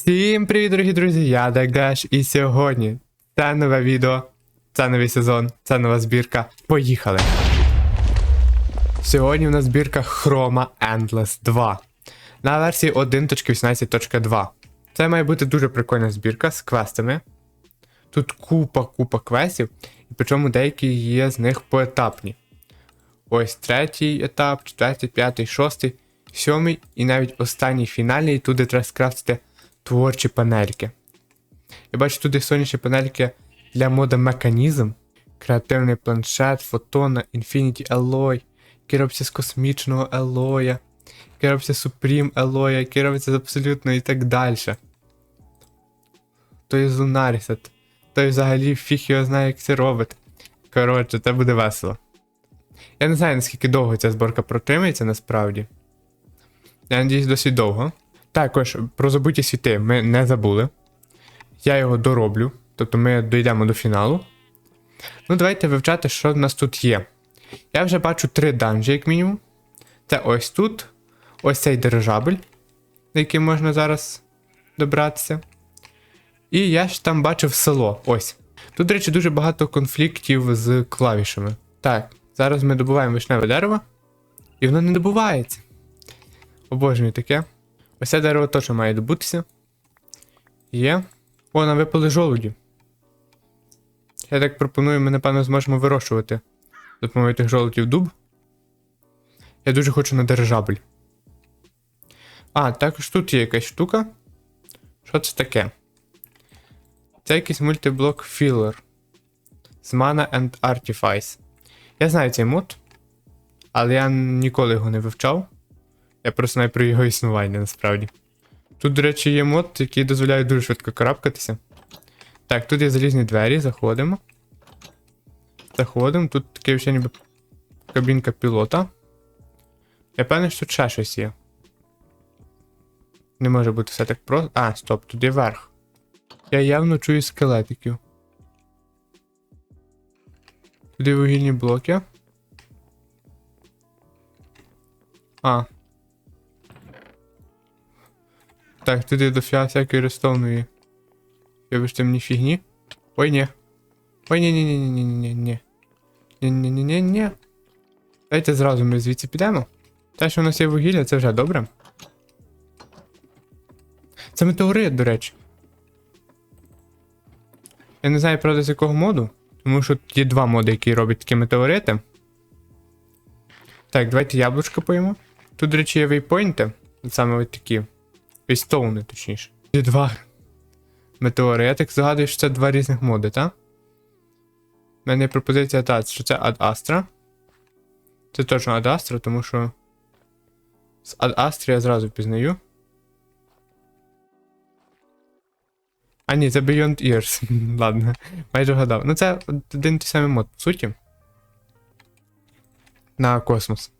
Всім привіт, дорогі друзі! Я Дагаш, і сьогодні це нове відео, це новий сезон, це нова збірка. Поїхали! Сьогодні у нас збірка Chroma Endless 2 на версії 1.18.2. Це має бути дуже прикольна збірка з квестами. Тут купа-купа квестів, і причому деякі є з них поетапні. Ось третій етап, четвертий, п'ятий, шостий, сьомий і навіть останній фінальний, туди треба скрафтити творчі панельки. Я бачу туди сонячні панельки для мода механізм, креативний планшет, фотона, Infinity Alloy, робиться з космічного робиться з Supreme Alloy, робиться з абсолютно і так далі. Той Lunaris, той взагалі фіг його знає, як це робить. Коротше, це буде весело. Я не знаю, наскільки довго ця зборка протримається насправді. Я надіюсь, досить довго. Також про забуті світи ми не забули. Я його дороблю, тобто ми дійдемо до фіналу. Ну, давайте вивчати, що в нас тут є. Я вже бачу три данжі, як мінімум. Це ось тут, ось цей дирижабель, на який можна зараз добратися. І я ж там бачив село. Ось. Тут, до речі, дуже багато конфліктів з клавішами. Так, зараз ми добуваємо вишневе дерево, і воно не добувається. Обожнюю таке. Ось дерево теж має добутися. Є. О, нам випали жолуді. Я так пропоную, ми, напевно, зможемо вирощувати допомогою тих жолудів дуб. Я дуже хочу на дирижабель. А, також тут є якась штука. Що це таке? Це якийсь мультиблок філер. З Mana and Artifice. Я знаю цей мод, але я ніколи його не вивчав. Я просто знаю про його існування насправді. Тут, до речі, є мод, який дозволяє дуже швидко карабкатися. Так, тут є залізні двері, заходимо. Заходимо, тут таке ще ніби кабінка пілота. Я певний, що тут ще щось є. Не може бути все так просто. А, стоп, тут є верх. Я явно чую скелетиків. Туди вугільні блоки. А, так, тут я дофіга всякої ви ж ти мені фігні? Ой, ні. Ой, ні ні ні ні ні ні ні Ні-ні-ні-ні-ні. Дайте зразу ми звідси підемо. Те, що у нас є вугілля, це вже добре. Це метеорит, до речі. Я не знаю, правда, з якого моду. Тому що є два моди, які роблять такі метеорити. Так, давайте яблучко поїмо. Тут, до речі, є вейпойнти. Саме ось такі. Пістоуни, точніше. Є два метеори. Я так згадую, що це два різних моди, так? У мене є пропозиція та, що це Ad Astra. Це точно Ad Astra, тому що. З Ad Astra я зразу пізнаю. А ні, це Beyond Ears. Ладно, майже вгадав. Ну це один той самий мод, по суті. На космос.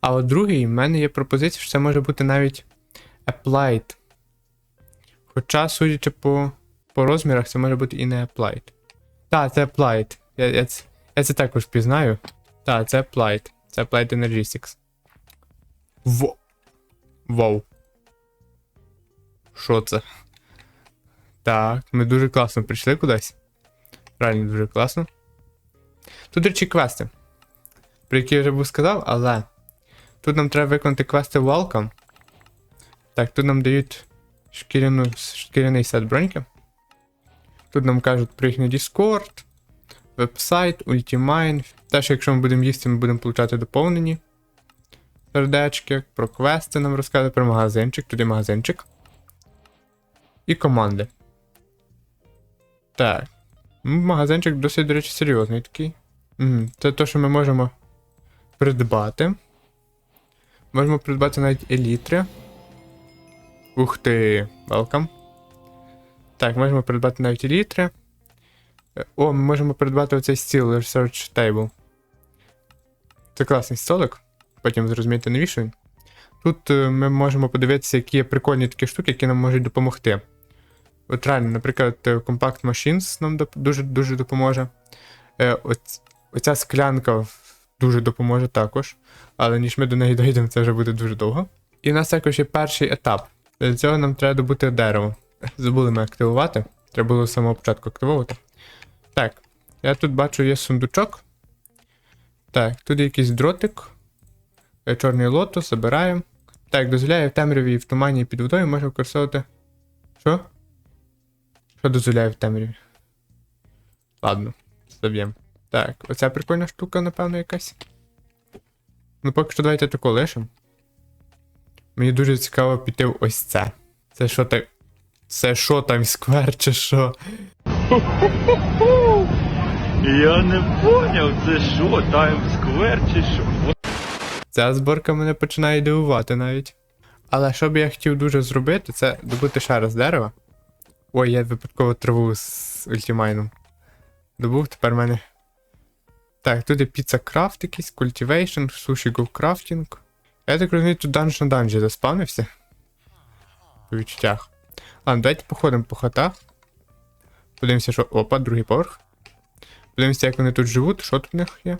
А от другий, в мене є пропозиція, що це може бути навіть applied. Хоча, судячи по, по розмірах, це може бути і не applied. Так, це applied. Я, я, це- я це також пізнаю. Так, це applied. Це applied Energistics. Во. Вау. Що це? Так, ми дуже класно прийшли кудись. Реально дуже класно. Тут, речі, квести. Про які я вже був сказав, але. Тут нам треба виконати квести Welcome. Так, тут нам дають шкіряну, шкіряний сет броньки. Тут нам кажуть про їхній Discord, вебсайт, Ultimine. Теж, якщо ми будемо їсти, ми будемо получати доповнені сердечки, про квести нам розказують, про магазинчик, тут є магазинчик. І команди. Так. Магазинчик досить, до речі, серйозний такий. Це те, що ми можемо придбати. Можемо придбати навіть елітри. Ух ти, welcome. Так, можемо придбати навіть елітри. Е, О, ми можемо придбати оцей стіл Research Table. Це класний столик. Потім зрозумієте, навіщо він. Тут е, ми можемо подивитися, які є прикольні такі штуки, які нам можуть допомогти. От реально, наприклад, е, Compact Machines нам дуже дуже допоможе. Оця склянка дуже допоможе також. Але ніж ми до неї дійдемо, це вже буде дуже довго. І в нас також є перший етап. Для цього нам треба добути дерево. Забули ми активувати. Треба було з самого початку активувати. Так, я тут бачу є сундучок. Так, тут якийсь дротик. Е, Чорний лотос, забираємо. Так, дозволяє в темряві і в тумані і під водою можна використовувати. Що? Що дозволяє в темряві? Ладно, заб'ємо. Так, оця прикольна штука, напевно, якась. Ну, поки що давайте таку лишимо. Мені дуже цікаво піти в ось це. Це що так. Це що там сквер чи що? Я не поняв, це що, Таймсквер чи що? Ця зборка мене починає дивувати навіть. Але що б я хотів дуже зробити, це добути ще раз дерева. Ой, я випадково траву з ультимайном. Добув, тепер в мене. Так, тут є піца крафт якийсь, cultivation, суші crafting. Я так розумію, тут данж на данжі заспавнився. По відчуттях. Ладно, давайте походимо по хатах. Подивимося, що. Опа, другий поверх. Подивимося, як вони тут живуть, що тут в них є.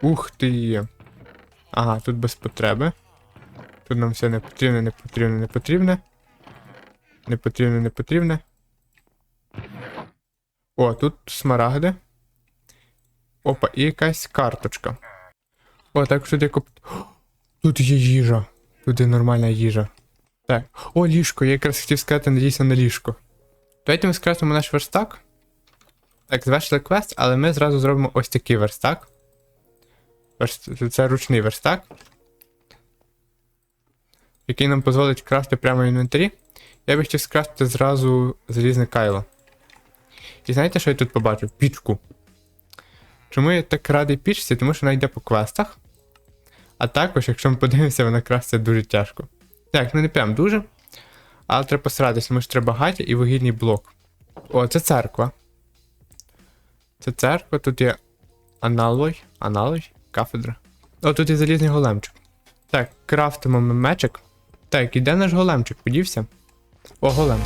Ух ти. Ага, тут без потреби. Тут нам все не потрібне, не потрібне, не потрібне. Не потрібне, не потрібне. О, тут смарагди. Опа, і якась карточка. О, так тут є коп... Тут є їжа. Тут є нормальна їжа. Так. О, ліжко, я якраз хотів сказати, надійся на ліжко. Давайте ми скрафтимо наш верстак. Так, завершили квест, але ми зразу зробимо ось такий верстак. Верст- Це ручний верстак. Який нам дозволить крафти прямо в інвентарі. Я би хотів скрафтити зразу залізне кайло. І знаєте, що я тут побачив? Пічку. Чому я так радий пічці? Тому що вона йде по квестах. А також, якщо ми подивимося, вона красться дуже тяжко. Так, ну не прям дуже. Але треба постаратися, тому що треба багаття і вугільний блок. О, це церква. Це церква, тут є аналой. Аналой? Кафедра. О, тут є залізний големчик. Так, крафтимо ми мечик. Так, і де наш големчик? Подівся? О, голем.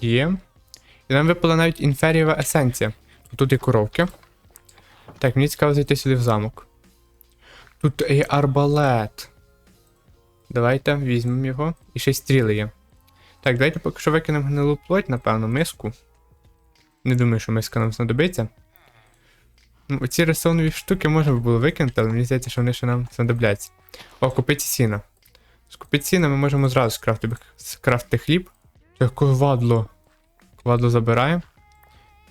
Є. І нам випала навіть інферієва есенція. Тут є коровки. Так, мені цікаво зайти сюди в замок. Тут є арбалет. Давайте візьмемо його. І ще стріли є. Так, давайте поки що викинемо гнилу плоть, напевно, миску. Не думаю, що миска нам знадобиться. Ну, оці рисовнові штуки можна було викинути, але мені здається, що вони ще нам знадобляться. О, купити сіна. З сіна ми можемо зразу скрафтити, скрафтити хліб. Це ковадло. Ковадло забираємо.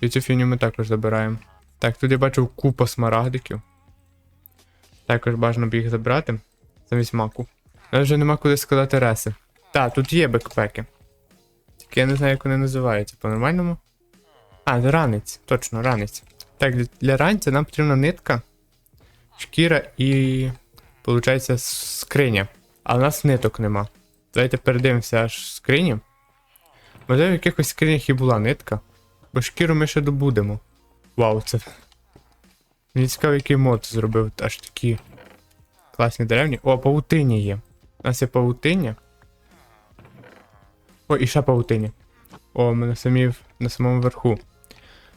І цю фігню ми також забираємо. Так, тут я бачу купа смарагдиків. Також бажано б їх забрати. Замість маку. Але вже нема куди складати реси. Так, тут є бекпеки. Тільки я не знаю, як вони називаються по-нормальному. А, ранець, точно, ранець. Так, для- ранця нам потрібна нитка, шкіра і. Получається, скриня. А в нас ниток нема. Давайте передивимося аж в скрині. Можливо, в якихось скринях і була нитка. Бо шкіру ми ще добудемо. Вау, це. Мені цікаво, який мод зробив аж такі класні деревні. О, павутині є. У нас є павутиння. О, і ще павутиня. О, ми на, самі, на самому верху.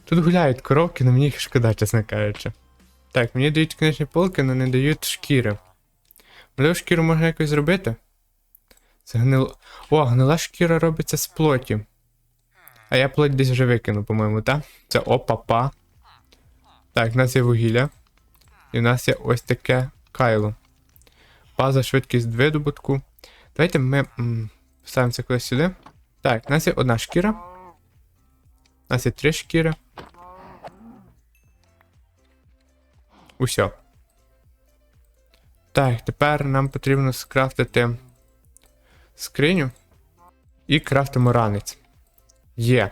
Тут гуляють коровки, але мені їх шкода, чесно кажучи. Так, мені дають книжні полки, але не дають шкіри. Можливо, шкіру можна якось зробити? Це гнил... О, гнила шкіра робиться з плоті. А я плоть десь вже викину, по-моєму, так? Це опа-па. Так, в нас є вугілля. І в нас є ось таке кайло. База швидкість видобутку. Давайте ми м, ставимо це кудись сюди. Так, у нас є одна шкіра. У нас є три шкіри. Усьо. Так, тепер нам потрібно скрафтити скриню і крафтимо ранець. Є.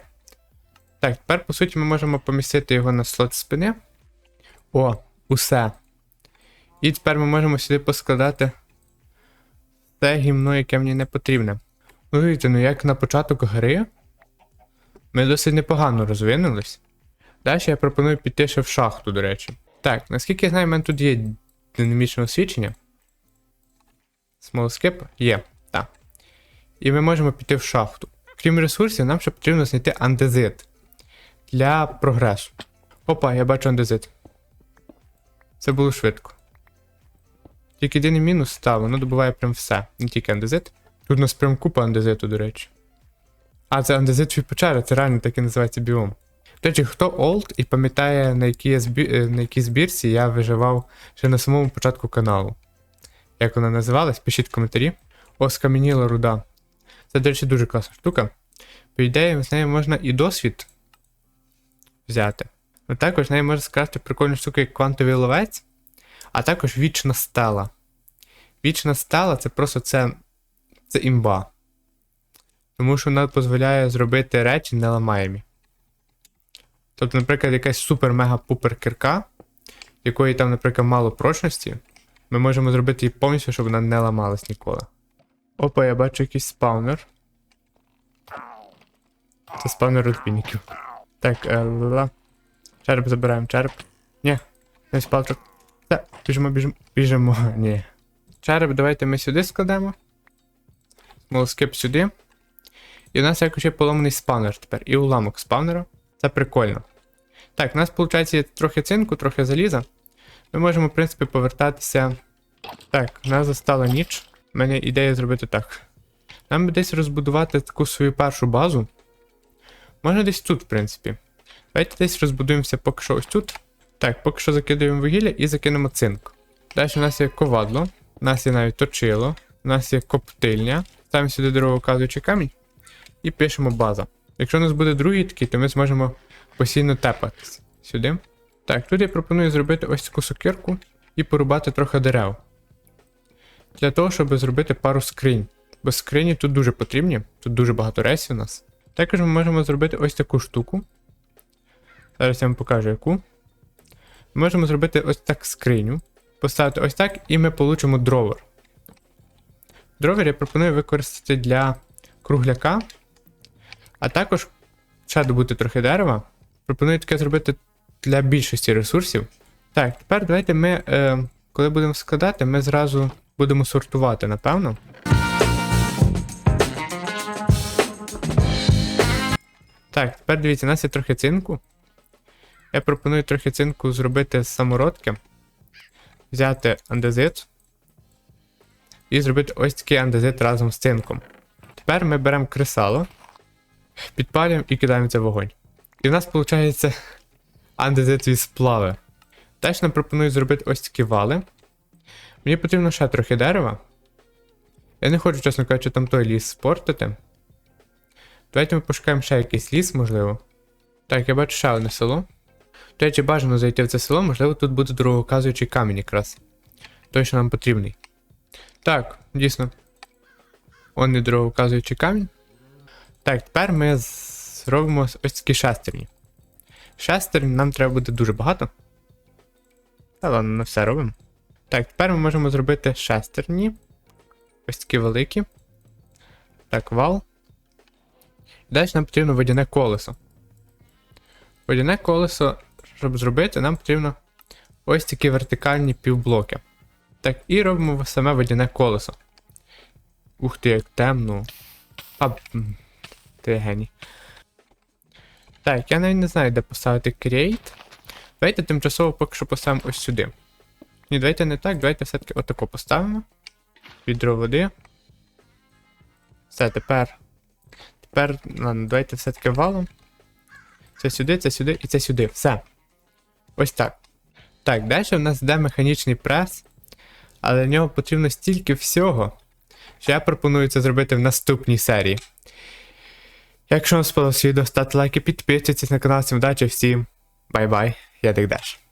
Так, тепер, по суті, ми можемо помістити його на слот спини. О, усе. І тепер ми можемо сюди поскладати те гімно, яке мені не потрібне. Ну, дивіться, ну як на початок гри ми досить непогано розвинулись. Далі я пропоную піти ще в шахту, до речі. Так, наскільки я знаю, в мене тут є динамічне освічення. Смолскип? Є, так. І ми можемо піти в шахту. Крім ресурсів, нам ще потрібно знайти андезит для прогресу. Опа, я бачу андезит. Це було швидко. Тільки єдиний мінус та, воно добуває прям все, не тільки андезит. Тут у нас прям купа андезиту, до речі. А, це андезит від печери, це реально так і називається біом. До речі, хто олд і пам'ятає, на якій, я збі... е, на якій збірці я виживав ще на самому початку каналу. Як вона називалась, пишіть в коментарі. О, скам'яніла руда. Це, до речі, дуже класна штука. По ідеї, з нею можна і досвід взяти. Також нею можна скрасти прикольну штуку, як квантовий ловець, а також вічна стела. Вічна стела це просто це, це імба. Тому що вона дозволяє зробити речі неламаємі. Тобто, наприклад, якась супер-мега-пупер кирка, якої там, наприклад, мало прочності, ми можемо зробити її повністю, щоб вона не ламалась ніколи. Опа, я бачу якийсь спаунер. Це спаунер розбійників. Так, е, ла. Череп забираємо, череп. Ні, не спалчик. Так, біжимо, біжимо. Біжимо. Ні. Череп давайте ми сюди складемо. Смолоскип сюди. І у нас якось є поломаний спаунер тепер. І уламок спаунера. Це прикольно. Так, у нас, виходить, трохи цинку, трохи заліза. Ми можемо, в принципі, повертатися. Так, у нас застала ніч. У мене ідея зробити так. Нам десь розбудувати таку свою першу базу. Можна десь тут, в принципі. Давайте десь розбудуємося поки що ось тут. Так, поки що закидаємо вугілля і закинемо цинк. Далі у нас є ковадло, у нас є навіть точило, у нас є коптильня. Ставимо сюди деревоуказуючий камінь і пишемо база. Якщо у нас буде другий такий, то ми зможемо постійно тепатись сюди. Так, тут я пропоную зробити ось таку сокирку і порубати трохи дерев. Для того, щоб зробити пару скринь. Бо скрині тут дуже потрібні, тут дуже багато рейсів у нас. Також ми можемо зробити ось таку штуку. Зараз я вам покажу яку. Ми можемо зробити ось так скриню. Поставити ось так, і ми получимо дровер. Дровер я пропоную використати для кругляка. А також ще добути трохи дерева. Пропоную таке зробити для більшості ресурсів. Так, тепер давайте ми, е, коли будемо складати, ми зразу будемо сортувати, напевно. Так, тепер дивіться, у нас є трохи цинку. Я пропоную трохи цинку зробити з самородки. Взяти андезит. І зробити ось такий андезит разом з цинком. Тепер ми беремо кресало, підпалюємо і кидаємо це в вогонь. І в нас виходить андезит від сплави. Далі нам пропонують зробити ось такі вали. Мені потрібно ще трохи дерева. Я не хочу, чесно кажучи, там той ліс спортити. Давайте ми пошукаємо ще якийсь ліс, можливо. Так, я бачу ще одне село. До речі, бажано зайти в це село, можливо, тут буде дорогоказуючий камінь якраз. Той, що нам потрібний. Так, дійсно. Он не дорогоказуючий камінь. Так, тепер ми зробимо ось такі шестерні. Шестерні нам треба буде дуже багато. Та ладно, не все робимо. Так, тепер ми можемо зробити шестерні. Ось такі великі. Так, вал. Далі нам потрібно водяне колесо. Водяне колесо, щоб зробити, нам потрібно ось такі вертикальні півблоки. Так, і робимо саме водяне колесо. Ух ти, як темно. А, ти геній. Так, я навіть не знаю, де поставити Create. Давайте тимчасово поки що поставимо ось сюди. Ні, давайте не так, давайте все-таки отако поставимо. Відро води. Все, тепер. Тепер, ладно, давайте все-таки валом. Це сюди, це сюди і це сюди. Все. Ось так. Так, далі в нас йде механічний прес, але для нього потрібно стільки всього, що я пропоную це зробити в наступній серії. Якщо вам сподобалося відео, ставте лайки, підписуйтесь на канал, всім удачі, всім бай-бай, я Дегдеш.